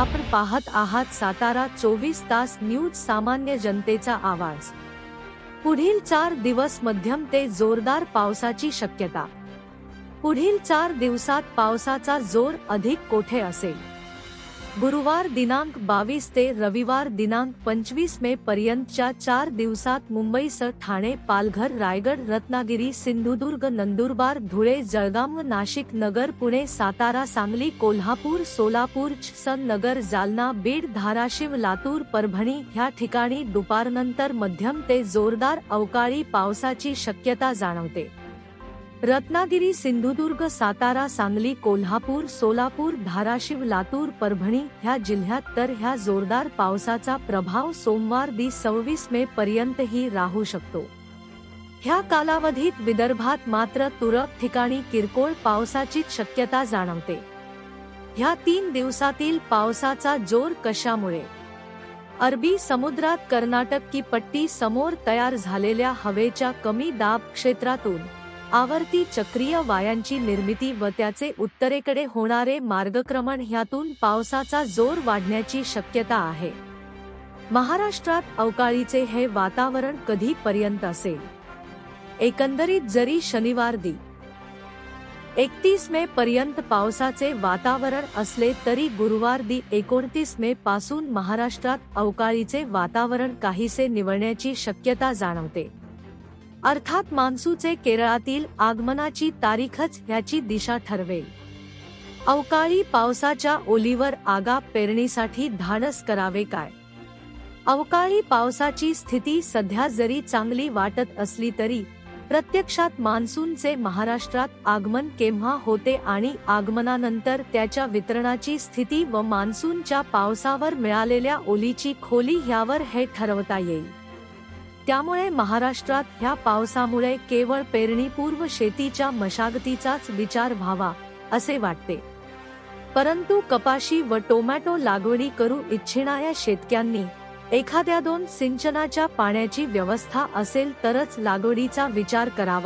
आपण पाहत आहात सातारा चोवीस तास न्यूज सामान्य जनतेचा आवाज. पुढील चार दिवस मध्यम ते जोरदार पावसाची शक्यता. पुढील चार दिवसात पावसाचा जोर अधिक कोठे असेल? गुरुवार दिनांक बावीस ते रविवार दिनांक पंचवीस मे पर्यंतच्या चार दिवसात मुंबईसह ठाणे पालघर रायगड रत्नागिरी सिंधुदुर्ग नंदुरबार धुळे जळगाव नाशिक नगर पुणे सातारा सांगली कोल्हापूर सोलापूर सन नगर जालना बीड धाराशिव लातूर परभणी ह्या ठिकाणी दुपारनंतर मध्यम ते जोरदार अवकाळी पावसाची शक्यता जाणवते. रत्नागिरी सिंधुदुर्ग सातारा सांगली कोल्हापूर सोलापूर धाराशिव लातूर परभणी ह्या जिल्ह्यात तर ह्या जोरदार पावसाचा प्रभाव सोमवार दि सव्वीस मे पर्यंतही राहू शकतो. ह्या कालावधीत विदर्भात मात्र तुरळक ठिकाणी किरकोळ पावसाची शक्यता जाणवते. ह्या तीन दिवसातील पावसाचा जोर कशामुळे? अरबी समुद्रात कर्नाटक की पट्टी समोर तयार झालेल्या हवेच्या कमी दाब क्षेत्रातून आवर्ती चक्रीय वायांची निर्मिती व त्याचे उत्तरेकडे होणारे मार्गक्रमण ह्यातून पावसाचा जोर वाढण्याची शक्यता आहे. महाराष्ट्रात अवकाळीचे हे वातावरण कधी पर्यंत असेल? एकंदरीत जरी शनिवार दि एकतीस मे पर्यंत पावसाचे वातावरण असले तरी गुरुवार दि एकोणतीस मे पासून महाराष्ट्रात अवकाळीचे वातावरण काहीसे निवळण्याची शक्यता जाणवते. अर्थात मान्सूचे केरळातील आगमनाची तारीखच ह्याची दिशा ठरवेल. अवकाळी पावसाच्या ओलीवर आगा पेरणीसाठी धाडस करावे काय? अवकाळी पावसाची स्थिती सध्या जरी चांगली वाटत असली तरी प्रत्यक्षात मान्सूनचे महाराष्ट्रात आगमन केव्हा होते आणि आगमनानंतर त्याच्या वितरणाची स्थिती व मान्सूनच्या पावसावर मिळालेल्या ओलीची खोली ह्यावर हे ठरवता येईल. त्यामुळे महाराष्ट्रात ह्या पावसामुळे केवळ पेरणीपूर्व शेतीच्या मशागतीचाच विचार व्हावा असे वाटते. परंतु कपाशी व टोमॅटो लागवडी करू इच्छिणाऱ्या शेतकऱ्यांनी एखाद्या दोन सिंचनाच्या पाण्याची व्यवस्था असेल तरच लागवडीचा विचार करावा.